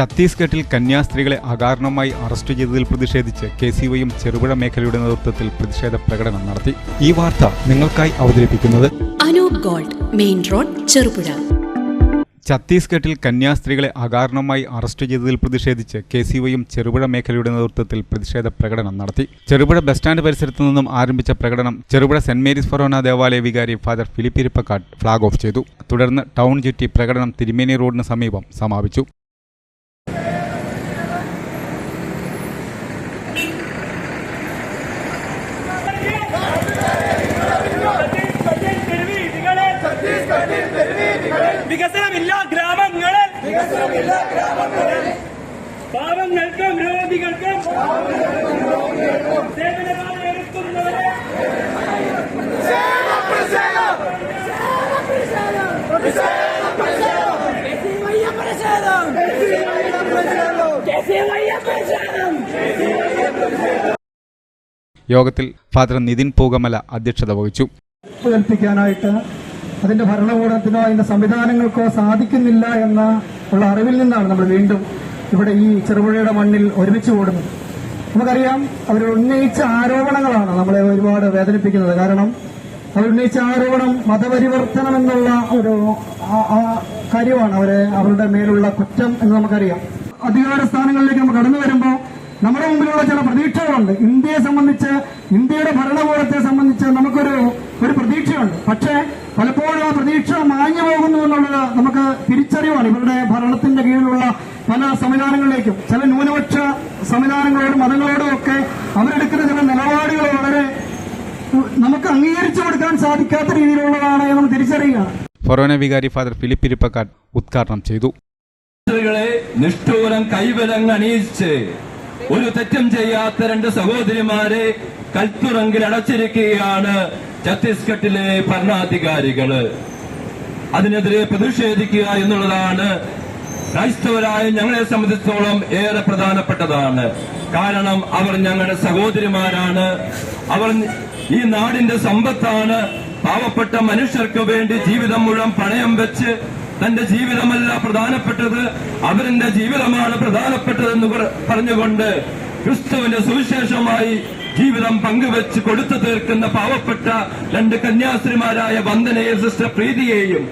ഛത്തീസ്ഗഡിൽ കന്യാസ്ത്രീകളെ അകാരണമായി അറസ്റ്റ് ചെയ്തതിൽ പ്രതിഷേധിച്ച് കെ സി വൈയും ചെറുപുഴ മേഖലയുടെ നേതൃത്വത്തിൽ പ്രതിഷേധ പ്രകടനം നടത്തി. ഈ വാർത്ത നിങ്ങൾക്കായി അവതരിപ്പിക്കുന്നത് Anoop gold main road Cherupuzha. ഛത്തീസ്ഗഡിൽ കന്യാസ്ത്രീകളെ അകാരണമായി അറസ്റ്റ് ചെയ്തതിൽ പ്രതിഷേധിച്ച് കെ സി വൈയും ചെറുപുഴ മേഖലയുടെ നേതൃത്വത്തിൽ പ്രതിഷേധ പ്രകടനം നടത്തി. ചെറുപുഴ ബസ് സ്റ്റാൻഡ് പരിസരത്തു നിന്നും ആരംഭിച്ച പ്രകടനം ചെറുപുഴ സെന്റ് മേരീസ് ഫൊറോന ദേവാലയ വികാരി father Philip Irippakkad flag off ചെയ്തു. തുടർന്ന് ടൗൺ ചുറ്റി പ്രകടനം തിരുമേനി റോഡിന് സമീപം സമാപിച്ചു. വികസനമില്ല ഗ്രാമങ്ങളിൽ പാവങ്ങൾക്കും രോഗികൾക്കും സേവനമായി എടുക്കുന്നവരെ യോഗത്തിൽ ഫാദർ നിതിൻ പൂകമല അധ്യക്ഷത വഹിച്ചു. ഏൽപ്പിക്കാനായിട്ട് അതിന്റെ ഭരണകൂടത്തിനോ അതിന്റെ സംവിധാനങ്ങൾക്കോ സാധിക്കുന്നില്ല എന്ന ഉള്ള അറിവിൽ നിന്നാണ് നമ്മൾ വീണ്ടും ഇവിടെ ഈ ചെറുപുഴയുടെ മണ്ണിൽ ഒരുമിച്ച് കൂടുന്നത്. നമുക്കറിയാം അവർ ഉന്നയിച്ച ആരോപണങ്ങളാണ് നമ്മളെ ഒരുപാട് വേദനിപ്പിക്കുന്നത്. കാരണം അവർ ഉന്നയിച്ച ആരോപണം മതപരിവർത്തനം എന്നുള്ള ഒരു കാര്യമാണ് അവരെ അവരുടെ മേലുള്ള കുറ്റം എന്ന് നമുക്കറിയാം. അധികാര സ്ഥാനങ്ങളിലേക്ക് നമ്മൾ കടന്നു വരുമ്പോൾ നമ്മുടെ മുമ്പിലുള്ള ചില പ്രതീക്ഷകളുണ്ട്. ഇന്ത്യയെ സംബന്ധിച്ച് ഇന്ത്യയുടെ ഭരണകൂടത്തെ സംബന്ധിച്ച് നമുക്കൊരു ഒരു പ്രതീക്ഷയുണ്ട്. പക്ഷേ തിരിച്ചറിവാണ് ഇവരുടെ ഭരണത്തിന്റെ കീഴിലുള്ള പല സംവിധാനങ്ങളിലേക്കും ചില ന്യൂനപക്ഷ സംവിധാനങ്ങളോടും മതങ്ങളോടും ഒക്കെ അവരെടുക്കുന്ന ചില നിലപാടുകൾ വളരെ നമുക്ക് അംഗീകരിച്ചു കൊടുക്കാൻ സാധിക്കാത്ത രീതിയിലുള്ളതാണ് എന്ന് തിരിച്ചറിയുക. തിരിച്ചറിയുകയാണ് ഫൊറോന വികാരി ഫാദർ ഫിലിപ്പ് ഇരിപ്പക്കാട് ഉദ്ഘാടനം ചെയ്തു. നിഷ്ഠൂരം നിഷ്ഠൂരം കൈവലങ്ങണിയിച്ച് ഒരു തെറ്റും ചെയ്യാത്ത രണ്ട് സഹോദരിമാരെ കൽത്തുറങ്കിൽ അടച്ചിരിക്കുകയാണ് ഛത്തീസ്ഗഡിലെ ഭരണാധികാരികൾ. അതിനെതിരെ പ്രതിഷേധിക്കുക എന്നുള്ളതാണ് ക്രൈസ്തവരായ ഞങ്ങളെ സംബന്ധിച്ചിടത്തോളം ഏറെ പ്രധാനപ്പെട്ടതാണ്. കാരണം അവർ ഞങ്ങളുടെ സഹോദരിമാരാണ്. അവർ ഈ നാടിന്റെ സമ്പത്താണ്. പാവപ്പെട്ട മനുഷ്യർക്ക് വേണ്ടി ജീവിതം മുഴുവൻ പണയം വെച്ച് തന്റെ ജീവിതമല്ല പ്രധാനപ്പെട്ടത്. അവരുടെ ജീവിതമാണ് പ്രധാനപ്പെട്ടതെന്ന് പറഞ്ഞുകൊണ്ട് ക്രിസ്തുവിന്റെ സുവിശേഷമായി ജീവിതം പങ്കുവെച്ച് കൊടുത്തു തീർക്കുന്ന പാവപ്പെട്ട രണ്ട് കന്യാസ്ത്രീമാരായ വന്ദനയെ സിസ്റ്റർ പ്രീതിയെയും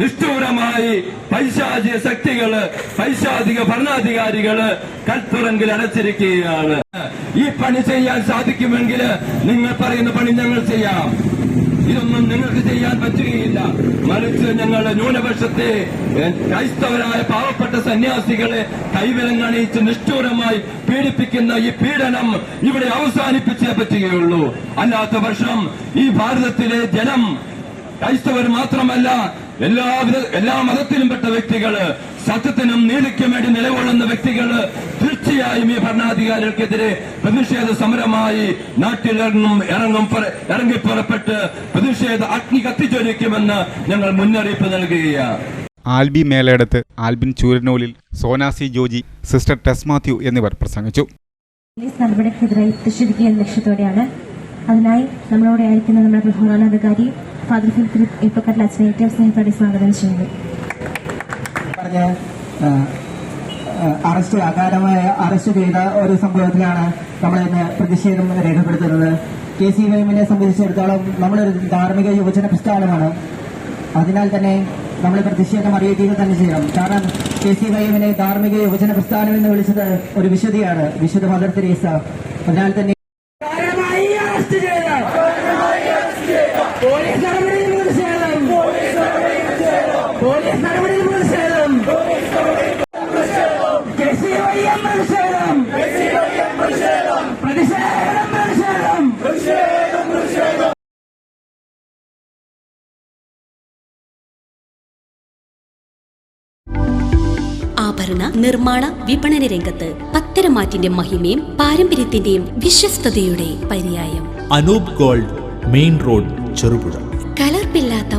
നിഷ്ഠൂരമായി പൈശാചിക ശക്തികൾ പൈശാചിക ഭരണാധികാരികൾ കൽത്തുറങ്കിൽ അടച്ചിരിക്കുകയാണ്. ഈ പണി ചെയ്യാൻ സാധിക്കുമെങ്കിൽ നിങ്ങൾ പറയുന്ന പണി ഞങ്ങൾ ചെയ്യാം. ഇതൊന്നും നിങ്ങൾക്ക് ചെയ്യാൻ പറ്റുകയില്ല. മറിച്ച് ഞങ്ങളുടെ ന്യൂനപക്ഷത്തെ ക്രൈസ്തവരായ പാവപ്പെട്ട സന്യാസികളെ കൈവിലങ്ങണിയിച്ച് നിഷ്ഠൂരമായി പീഡിപ്പിക്കുന്ന ഈ പീഡനം ഇവിടെ അവസാനിപ്പിച്ചേ പറ്റുകയുള്ളൂ. അല്ലാത്ത പക്ഷം ഈ ഭാരതത്തിലെ ജനം ക്രൈസ്തവർ മാത്രമല്ല എല്ലാ എല്ലാ മതത്തിലും പെട്ട വ്യക്തികൾ സത്യത്തിനും നീതിക്കും വേണ്ടി നിലകൊള്ളുന്ന വ്യക്തികൾ തീർച്ചയായും ഈ ഭരണാധികാരികൾക്കെതിരെ പ്രതിഷേധ സമരമായി നാട്ടിലിറങ്ങും ഇറങ്ങും ഇറങ്ങി പുറപ്പെട്ട് പ്രതിഷേധ അഗ്നി കത്തിച്ചൊരിക്കുമെന്ന് ഞങ്ങൾ മുന്നറിയിപ്പ് നൽകുകയാണ്. ആൽബി മേലയിടത്ത് ആൽബിൻ ചൂരനൂലിൽ സോനാസി ജോജി സിസ്റ്റർ ടെസ് മാത്യു എന്നിവർ പ്രസംഗിച്ചു. പോലീസ് നടപടിക്കെതിരെ പ്രതിഷേധിക്കുക എന്ന ലക്ഷ്യത്തോടെയാണ് അതിനായി നമ്മളോട് ആയിരിക്കുന്ന നമ്മുടെ ബഹുമാനാധികാരി ഫാദർ ഫിലിപ്പ് ഇപ്പക്കട്ടിൽ അച്ഛനെ ഏറ്റവും സ്നേഹത്തോടെ സ്വാഗതം ചെയ്യുന്നു അറസ്റ്റ് അകാരമായ അറസ്റ്റ് ചെയ്ത ഒരു സംഭവത്തിലാണ് നമ്മൾ ഇന്ന് പ്രതിഷേധം രേഖപ്പെടുത്തുന്നത്. കെ സി വൈമിനെ സംബന്ധിച്ചിടത്തോളം നമ്മളൊരു ധാർമ്മിക യുവജന പ്രസ്ഥാനമാണ്. അതിനാൽ തന്നെ നമ്മൾ പ്രതിഷേധം അറിയിക്കുക തന്നെ ചെയ്യണം. കാരണം കെ സി വൈമിനെ ധാർമ്മിക യുവജന പ്രസ്ഥാനം എന്ന് വിളിച്ചത് ഒരു വിശുദ്ധിയാണ് വിശുദ്ധ മദർ തെരേസ. അതിനാൽ തന്നെ കാരണമായി അറസ്റ്റ് ചെയ്ത പോലീസ് നടപടിയിൽ പ്രതിഷേധം പോലീസ് നടപടിയിൽ പ്രതിഷേധം കെ പ്രതിഷേധം. ആഭരണ നിർമ്മാണ വിപണന രംഗത്ത് പത്തരമാറ്റിന്റെ മഹിമയും പാരമ്പര്യത്തിന്റെയും വിശ്വസ്തയുടെ പര്യായം. Anoop gold main road Cherupuzha. കലർപ്പില്ലാത്ത